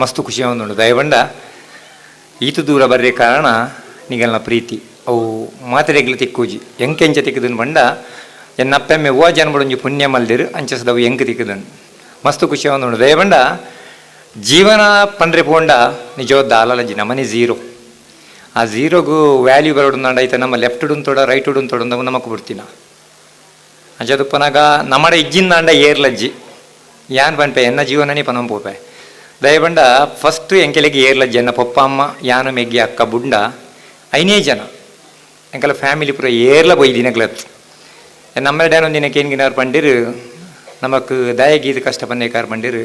ಮಸ್ತ್ ಖುಷಿ ಆವೊಂದುಂಡು ದಯವಂಡ ಈತು ದೂರ ಬರ್ರೆ ಕಾರಣ ನಿಗಲ್ನ ಪ್ರೀತಿ. ಅವು ಮಾತೆರೆಗ್ಲು ತಿಕ್ಕುಜಿ. ಎಂಕೆಂಚ ತಿಕ್ಕದನ್ ಬಂಡ ಎನ್ನಪ್ಪೆಮ್ಮೆ ಓ ಜನಬಡೊಂಜಿ ಪುಣ್ಯ ಮಲ್ದಿರು, ಅಂಚಸದವು ಎಂಕ್ ತಿಕ್ಕದನ್. ಮಸ್ತ್ ಖುಷಿ ಆವೊಂದುಂಡು ದಯವಂಡ ಜೀವನ ಪಂಡ್ರೆ ಪೋಂಡ ನಿಜೋ ಆಲಲಂಜಿ ನಮನೆ ಝೀರೋ. ಆ ಝೀರೋಗೂ ವ್ಯಾಲ್ಯೂ ಬರೋಡು ಐತೆ ನಮ್ಮ ಲೆಫ್ಟ್ ಉಡುಂತೋಡ ರೈಟ್ ಉಡುಂತೋಡ ನಮಕ್ ಬಿಡ್ತೀನ. ಅಂಚದುಪ್ಪನಾಗ ನಮ್ಮಡ ಏರ್ ಏರ್ಲಜ್ಜಿ. ಯಾನ್ ಪನ್ಪೆ ಎನ್ನ ಜೀವನನೇ ಪನಂ ಪೋಪೆ ದಯಬಂಡ ಫಸ್ಟ್ ಎಂಕೆಲೆಗೆ ಏರ್ಲ ಜನ, ಪಪ್ಪ, ಅಮ್ಮ, ಯಾನು, ಮೆಗ್ಗಿ, ಅಕ್ಕ, ಬುಂಡ, ಐನೇ ಜನ. ಎಂಕಲ ಫ್ಯಾಮಿಲಿ ಪೂರ ಏರ್ಲ ಬೈ ದಿನಗ್ಲತ್ ನಮ್ಮ ಡೇನೊಂದು ದಿನಕ್ಕೆ ಏನ್ಗಿನಾರು ಪಂಡಿರು, ನಮಕ್ ದಯಗೀದ ಕಷ್ಟ ಪನ್ನೇಕಾರ್ ಪಂಡಿರು,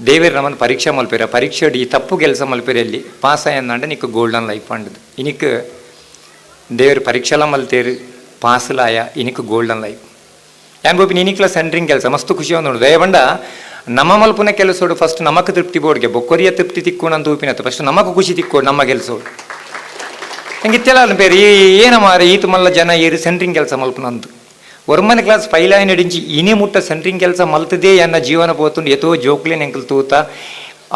ದೇವೇರು ನಮ್ಮನ್ನು ಪರೀಕ್ಷೆ ಮಲ್ಪೇರ ಪರೀಕ್ಷೆ ಈ ತಪ್ಪು ಕೆಲಸ ಮಲ್ಪೇರ ಅಲ್ಲಿ, ಪಾಸ್ ಆಯಂದಂಡ ನಿಕ್ಕ ಗೋಲ್ಡನ್ ಲೈಫ್ ಅಂಡದು ಇನಿಕ್ ದೇವರು ಪರೀಕ್ಷೆಲ ಮಲ್ತೇರು ಪಾಸ್ಲಾಯ ಇನಿಕ್ ಗೋಲ್ಡನ್ ಲೈಫ್ ಯಾನ್ ಗೋಪಿ, ನಿನಿಕ್ಲ ಸೆಂಟ್ರಿಂಗ್ ಕೆಲಸ, ಮಸ್ತ್ ಖುಷಿ ನೋಡು. ದಯವಂಡ ನಮ್ಮ ಮಲ್ಪುನ ಕೆಲಸೋಡು ಫಸ್ಟ್ ನಮಕ್ ತೃಪ್ತಿ ಬೋರ್ಡ್ಗೆ ಬೊಕ್ಕೊರಿಯ ತೃಪ್ತಿ ತಿಕ್ಕೋಣಂತ ಉಪಿನತ್ತು ಫಸ್ಟ್ ನಮಕ್ ಖುಷಿ ತಿಕ್ಕೋಡು ನಮ್ಮ ಕೆಲಸೋಡು ಹೆಂಗಿತ್ತೆಲ್ಲ ಅನ್ಪೇರು? ಈ ಏನ ಮಾರ? ಈತು ಮಲ್ಲ ಜನ ಏರಿ ಸೆಂಟ್ರಿಂಗ್ ಕೆಲಸ ಮಲ್ಪನಂದು ಒರ್ಮನೆ ಕ್ಲಾಸ್ ಫೈಲಾಯ್ ನಡಿಂಚಿ ಇನಿ ಮುಟ್ಟ ಸೆಂಟ್ರಿಂಗ್ ಕೆಲಸ ಮಲ್ತದೇ ಅನ್ನ ಜೀವನ ಪೋತುಂಡು ಎತೋ ಜೋಕ್ಲೇನ್ ಎಂಕಲ್ ತೂತ,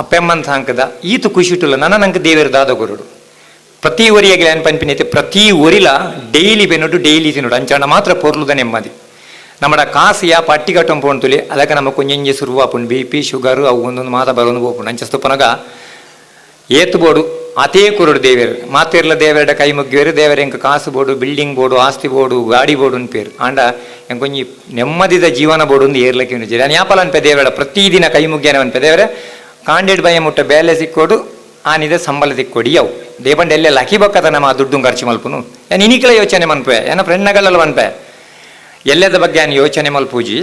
ಅಪ್ಪೆಮ್ಮನ್ ಸಾಂಕದ. ಈತು ಖುಷಿ ಇಟ್ಟುಲ್ಲ. ನನ್ನ ನಂಗೆ ದೇವರ ದಾದ ಗುರುಡು ಪ್ರತಿ ಒರಿಯಾಗಿ ಏನು ಪನ್ಪಿನೈತೆ ಪ್ರತಿ ಒರಿಲ ಡೈಲಿ ಬೆನ್ನೋಡು ಡೈಲಿ ತಿನ್ನೋಡು. ಅಂಚಣ್ಣ ಮಾತ್ರ ಪೊರ್ಲುದ ನೆಮ್ಮದಿ. ನಮ್ಮಡ കാസിയ ಕಟ್ಟಂ ಪೋಣ್ತುಲಿ ಅದಕ್ಕೆ ನಮ್ಮ ಕುಂಜಂಜಿ ಸುರುವಾಪುಂಡು, ಬಿ ಪಿ, ಶುಗರು, ಅವು ಒಂದೊಂದು ಮಾತ ಬರೋದು ಹೋಗ್ಪುಂಡು ಅಂಚಸ್ತುಪನಗ ಏತ್ ಬೋಡು, ಅತೇ ಕುರುಡು ದೇವೇರು ಮಾತಿರ್ಲ ದೇವರಡ ಕೈ ಮುಗ್ಗಿವೇರು ದೇವರ ಎಂಕ ಕಾಸು ಬೋಡು, ಬಿಲ್ಡಿಂಗ್ ಬೋಡು, ಆಸ್ತಿ ಬೋಡು, ಗಾಡಿ ಬೋಡು ಅನ್ಪೇರು ಆಂಡ ಎಂಕೊಂಜಿ ನೆಮ್ಮದಿದ ಜೀವನ ಬೋಡು ಒಂದು ಏರ್ಲಕ್ಕೆ ಉಂಡು ನಾನು ಯಾಪಲ ಅನ್ಪೆ ದೇವರ ಪ್ರತಿದಿನ ಕೈ ಮುಗ್ಗ್ಯಾನ ಅನ್ಪೆ ದೇವರ ಕಾಂಡೆಡ್ ಬಯ ಮುಟ್ಟ ಬೇಲೆ ಸಿಕ್ಕೋಡು, ಆನಿದ ಸಂಬಳ ತಿಕ್ಕೊಡಿ ಅವು ದೇಪಂಡ ಎಲ್ಲೆಲ್ಲ ಅಕ್ಕಿ ಬಕ್ಕದ ನಮ್ಮ ದುಡ್ಡು ಖರ್ಚು ಮಲ್ಪುನು. ಏನು ಇನಿಕಲ ಯೋಚನೆ ಮನ್ಪೆ? ಏನ ಫ್ರೆಂಡ್ನಗಳೆಲ್ಲ ಮನ್ಪೆ? ಎಲ್ಲದ ಬಗ್ಗೆ ಆನ್ ಯೋಚನೆ ಮಲ್ಪೂಜಿ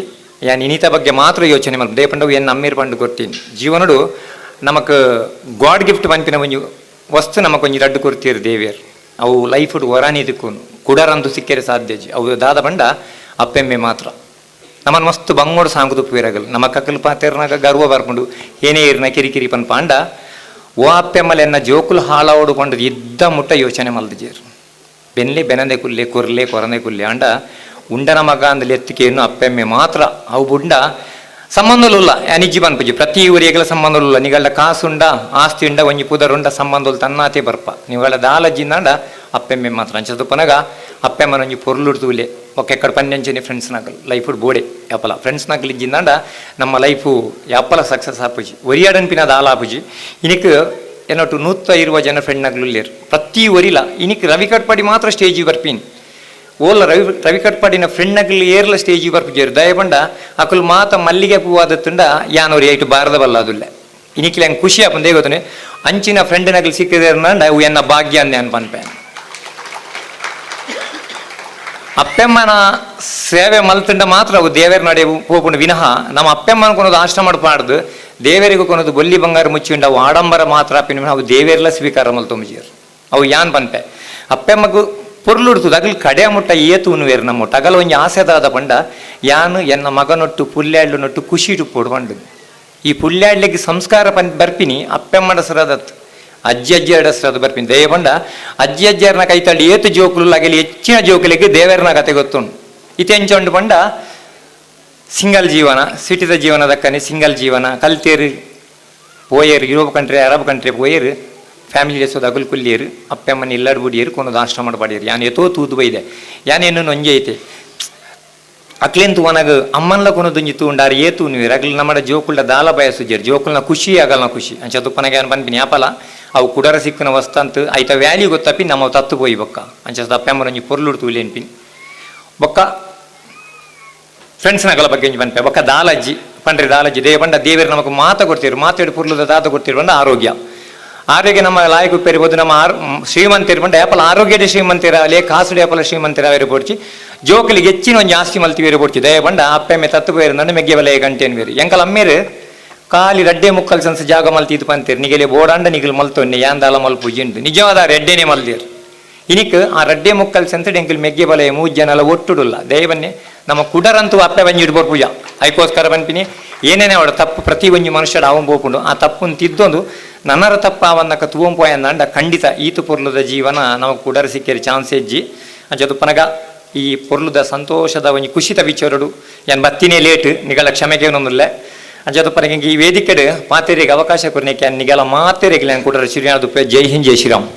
ಯಾನ್ ಇನಿತ ಬಗ್ಗೆ ಮಾತ್ರ ಯೋಚನೆ ಮಲ್ಪ ದೇಪಂಡವು ಏನು ನಮ್ಮಿರ್ ಪಂಡು ಕೊಡ್ತೀನಿ ಜೀವನಡು ನಮಕ್ ಗಾಡ್ ಗಿಫ್ಟ್ ಪಂಪಿನ ಒಂಜಿ ವಸ್ತು ನಮಕ್ ಒಂಜಿ ರಡ್ಡು ಕೊಡ್ತೀರು ದೇವಿಯರ್. ಅವು ಲೈಫ್ ಹೊರಾನಿ ತಿಕ್ಕೋನು ಕುಡರಂದು ಸಿಕ್ಕರೆ ಸಾಧ್ಯಜಿ ಅವು ದಾದ ಬಂಡ ಅಪ್ಪೆಮ್ಮೆ ಮಾತ್ರ. ನಮ್ಮನ್ನು ಮಸ್ತ್ ಬಂಗೋಡು ಸಾಂಗು ಪೇರಗಲ್ ನಮ್ಮ ಕಕ್ಕಲು ಪಾತೆರ್ನಾಗ ಗರ್ವ ಬರ್ಕೊಂಡು ಏನೇ ಇರ್ನ ಕಿರಿಕಿರಿ ಪನ್ ಪಾಂಡ. ಓ ಅಪ್ಪೆಮ್ಮಲ್ ಎನ್ನ ಜೋಕುಲು ಕೊಂಡು ಇದ್ದ ಮುಟ್ಟ ಯೋಚನೆ ಮಲ್ದಿಜೇರು ಬೆನ್ಲೆ ಬೆನದೆ ಕುಲ್ಲೆ, ಕೊರ್ಲೆ, ಕೊರನೆ ಕುಲ್ಲೆ ಅಂಡ ಉಂಡನ ಮಗ ಅಂದಲ್ಲಿ ಎತ್ತಿಕೆಯನ್ನು ಅಪ್ಪೆಮ್ಮೆ ಮಾತ್ರ ಅವು ಬುಂಡ ಸಂಬಂಧಲುಲ್ಲ. ನಿಜ್ಜಿ ಪೂಜೆ ಪ್ರತಿ ಊರಿಗೆಲ್ಲ ಸಂಬಂಧಲುಲ್ಲ. ನಿಗಳ ಕಾಸುಂಡ, ಆಸ್ತಿ ಉಂಡ, ಒಂಜಿ ಪುದರುಂಡ ಸಂಬಂಧಲು ತನ್ನಾತೆ ಬರ್ಪ. ನಿಗಳ ದಾಲಜ್ಜಿಂದಾಂಡ ಅಪ್ಪೆಮ್ಮೆ ಮಾತ್ರ. ಅಂಚದು ಪನಗ ಅಪ್ಪೆಮ್ಮನ ಒಂಜಿ ಒಕ್ಕ ಎಕ್ಕಡ ಪನ್ನೆಂಚನೆ ಫ್ರೆಂಡ್ಸ್ ನಾಗಲ್ ಲೈಫ್ ಬೋಡೆ, ಯಾಪಲ. ಫ್ರೆಂಡ್ಸ್ ನಾಗಲ್ ಇಜ್ಜಿಂದಾಂಡ ನಮ್ಮ ಲೈಫ್ ಯಾಪಲ ಸಕ್ಸಸ್ ಆಪುಜಿ ಒರಿಯಾಡನ್ಪಿನ ದಾಲ ಆಪುಜಿ ಇನಿಕ್ ಏನೊಟ್ಟು ನೂತ್ತ ಇರುವ ಜನ ಫ್ರೆಂಡ್ ನಗ್ಲುಲ್ಲೇರು ಪ್ರತಿ ಒರಿಲ. ಇನಿಕ್ ರವಿ ಕಟ್ಪಾಡಿ ಮಾತ್ರ ಸ್ಟೇಜಿಗೆ ಬರ್ಪೀನ್. ಓಲ್ಲ ರವಿ ರವಿ ಕಟ್ಪಾಡಿನ ಫ್ರೆಂಡ್ ನಗ್ಲಿ ಏರ್ಲ ಮಾತ ಮಲ್ಲಿಗೆ ಹೂವಾದತ್ತುಂಡ ಯಾನವ್ರು ಐಟು ಬಾರದ ಬಲ್ಲ ಅದುಲ್ಲ ಇನಿಕ್ಲಿ ಹಂಗೆ ಖುಷಿ ಆಪಂದೇ ಗೊತ್ತನೆ ಅಂಚಿನ ಫ್ರೆಂಡ್ ನಗ್ಲಿ ನಾವು ಅವು ಎನ್ನ ಭಾಗ್ಯ ಅನ್ ಪನ್ಪೆ ಅಪ್ಪೆಮ್ಮನ ಸೇವೆ ಮಲ್ತಂಡ ಮಾತ್ರ ಅವು ದೇವರ ನಡೆ ಹೋಗ್ಕೊಂಡು ವಿನಃ ನಮ್ಮ ಅಪ್ಪೆಮ್ಮನ ಕೊನೋದು ಆಶ್ರಮ ಮಾಡ್ಪಾಡ್ದು ದೇವರಿಗೂ ಕೊನೋದು ಬೊಲ್ಲಿ ಬಂಗಾರ ಮುಚ್ಚಿಂಡ ಅವು ಆಡಂಬರ ಮಾತ್ರ ಅಪ್ಪಿನ ಅವು ದೇವೇರ್ಲ ಸ್ವೀಕಾರ ಮಲ್ತೊಂಬಿಜಿಯರು ಅವು ಯಾನ್ ಪನ್ಪೆ ಅಪ್ಪೆಮ್ಮಗು ಪೊರ್ಲುಡ್ತದ. ಅಗಲ್ ಕಡೆ ಮುಟ್ಟ ಏತು ಉನ್ವೇರು ನಮ್ಮ ಅಗಲ ಒಂಜಿ ಆಸೆದಾದ ಪಂಡ ಯಾನು ಎನ್ನ ಮಗನೊಟ್ಟು ಪುಲ್ಯಾಡ್ಲು ನೊಟ್ಟು ಖುಷಿ ಪಂಡು ಈ ಪುಲ್ಯಾಡ್ಲಿಗೆ ಸಂಸ್ಕಾರ ಪನ್ ಬರ್ಪಿನಿ ಅಪ್ಪೆಮ್ಮಡ ಸರದತ್ ಅಜ್ಜಿ ಅಜ್ಜಿ ಬರ್ಪಿನ. ಬರ್ಪಿನಿ ಪಂಡ, ಅಜ್ಜಿ ಅಜ್ಜಿಯರ್ನ ಕೈತಳ್ಳಿ ಏತು ಜೋಕುಲು ಅಗಲಿ ಹೆಚ್ಚಿನ ಜೋಕುಲಿಗೆ ದೇವರನ ಕತೆ ಗೊತ್ತುಂಡು ಇತೆಂಚೊಂಡು ಪಂಡ, ಸಿಂಗಲ್ ಜೀವನ, ಸಿಟಿದ ಜೀವನ ದಕ್ಕನೆ ಸಿಂಗಲ್ ಜೀವನ, ಕಲ್ತೇರಿ, ಪೋಯರು, ಯುರೋಪ್ ಕಂಟ್ರಿ, ಅರಬ್ ಕಂಟ್ರಿ ಪೋಯರು ಫ್ಯಾಮಿಲಿ ಎಸೋದು ಅಗುಲ್ ಕುಲ್ಲಿಯರು ಅಪ್ಪೆಮ್ಮನ ಇಲ್ಲಾಡ್ ಬುಡಿಯರು ಕೊನದು ಆಶ್ರಮ ಮಾಡಬಾಡಿಯರು. ಯಾನ್ ಎತೋ ತೂದು ಬೈದೆ. ಯಾನೇನು ನೊಂಜೆ ಐತೆ. ಅಕ್ಲೆಂತು ಒನಗ ಅಮ್ಮನ್ಲ ಕೊನದೊಂಜಿ ತೂಂಡಾರ ಏತು ನೀರು. ಅಗ್ಲಿ ನಮ್ಮ ಜೋಕುಲ್ಡ ದಾಲ ಬಯಸುಜರು ಜೋಕುಲ್ನ ಖುಷಿ ಆಗಲ್ನ ಖುಷಿ. ಅಂಚ ತುಪ್ಪನಾಗ ಏನು ಬಂದ್ಬಿನಿ ಅವು ಕುಡರ ಸಿಕ್ಕನ ವಸ್ತಂತ ಐತ ವ್ಯಾಲ್ಯೂ ಗೊತ್ತಪ್ಪಿ ನಮ್ಮ ತತ್ತು ಪೋಯಿ ಬೊಕ್ಕ. ಅಂಚ ಅಪ್ಪೆಮ್ಮನೊಂಜಿ ಪೊರ್ಲುಡು ತೂಲೇನ್ಪಿನ್ ಬೊಕ್ಕ ಫ್ರೆಂಡ್ಸ್ನಗಳ ಬಗ್ಗೆ ಒಂಜಿ ಪನ್ಪೆ ಬೊಕ್ಕ ದಾಲಜ್ಜಿ, ಪಂಡ್ರಿ ದಾಲಜ್ಜಿ, ದೇವ ಬಂಡ ದೇವರು ನಮಗೆ ಮಾತ ಕೊಡ್ತೀರು. ಮಾತಾಡಿ ಪುರ್ಲದ ದಾತ ಕೊಡ್ತೀರು ಪಂಡ ಆರೋಗ್ಯ. ಆರೋಗ್ಯ ನಮ್ಮ ಲಾಯಕು ಪೆರಿಬೋದು ನಮ್ಮ ಆರ್ ಶ್ರೀಮಂತ ಪಂಡ ಏಪಲ ಆರೋಗ್ಯದ ಶ್ರೀಮಂತಿರಾಗಲಿ ಕಾಸುಡಿ ಏಪಲ ಶ್ರೀಮಂತಿರಾವೇರು ಪೋಡ್ಚಿ ಜೋಕಲಿಗೆ ಹೆಚ್ಚಿನ ಒಂದು ಜಾಸ್ತಿ ಮಲ್ತಿವೇರು ಪೋಡ್ಚಿ ದಯ ಪಂಡ ಅಪ್ಪೆಮ್ಮೆ ತತ್ತು ಬೇರು ನನ್ನ ಮೆಗ್ಗೆ ಬಲೆಯ ಗಂಟೆನ್ ಬೇರು ಎಂಕಲ್ ಅಮ್ಮೇರು, ಕಾಲಿ ರಡ್ಡೆ ಮುಕ್ಕಲ್ ಸನ್ಸ ಜಾಗ ಮಲ್ತಿದ್ದು ಪಂತೀರು. ನಿಗಲಿ ಬೋಡಾಂಡ ನಿಗಲ್ ಮಲ್ತೊನ್ನೆ, ಯಾಂದಾಲ ಮಲ್ಪು ಜಿಂಡು. ನಿಜವಾದ ರೆಡ್ಡೆನೆ ಮಲ್ದಿರು ಇನಿಕ್ ಆ ರಡ್ಡೆ ಮುಕ್ಕಲ್ ಸೆಂತ ಎಂಕಲ್ ಮೆಗ್ಗೆ ಬಲೆ ಮೂ ಜನ ಒಟ್ಟುಡುಲ್ಲ. ದಯವನ್ನೇ ನಮ್ಮ ಕುಡರಂತೂ ಅಪ್ಪೆ ಬಂಜಿ ಇಡ್ಬೋದು ಪೂಜಾ. ಅದಕ್ಕೋಸ್ಕರ ಬಂದ್ಪಿನಿ. ಏನೇನೇ ಅವಳ ತಪ್ಪು ಪ್ರತಿ ಒಂದು ಮನುಷ್ಯರು ಅವನ್ ಹೋಗ್ಕೊಂಡು ಆ ತಪ್ಪನ್ನು ತಿದ್ದೊಂದು ನನ್ನರ ತಪ್ಪ ಅವನ್ನ ಕತ್ವಂಪು ಅಂದ ಖಂಡಿತ ಈತು ಪೊರ್ಲುದ ಜೀವನ ನಮಗೆ ಕುಡರ ಸಿಕ್ಕೇರಿ ಚಾನ್ಸ್ ಹೆಜ್ಜಿ. ಪನಗ, ಈ ಪೊರ್ಲುದ ಸಂತೋಷದ ಒಂಜಿ ಖುಷಿತ ವಿಚಾರಡು ಎನ್ ಬತ್ತಿನೇ ಲೇಟ್ ನಿಗಳ ಕ್ಷಮೆಗೆ ಒಂದಿಲ್ಲ ಅಂಚದಪ್ಪನಿಗೆ ಈ ವೇದಿಕೆಡ್ ಮಾತೇರಿಗೆ ಅವಕಾಶ ಕೊರನೇಕೆ ನಿಗಲ ಮಾತೇರಿಗೆ ಕುಡರ ಶ್ರೀನಾಥ ಜೈ ಹಿಂದ್, ಜೈ ಶ್ರೀರಾಮ್.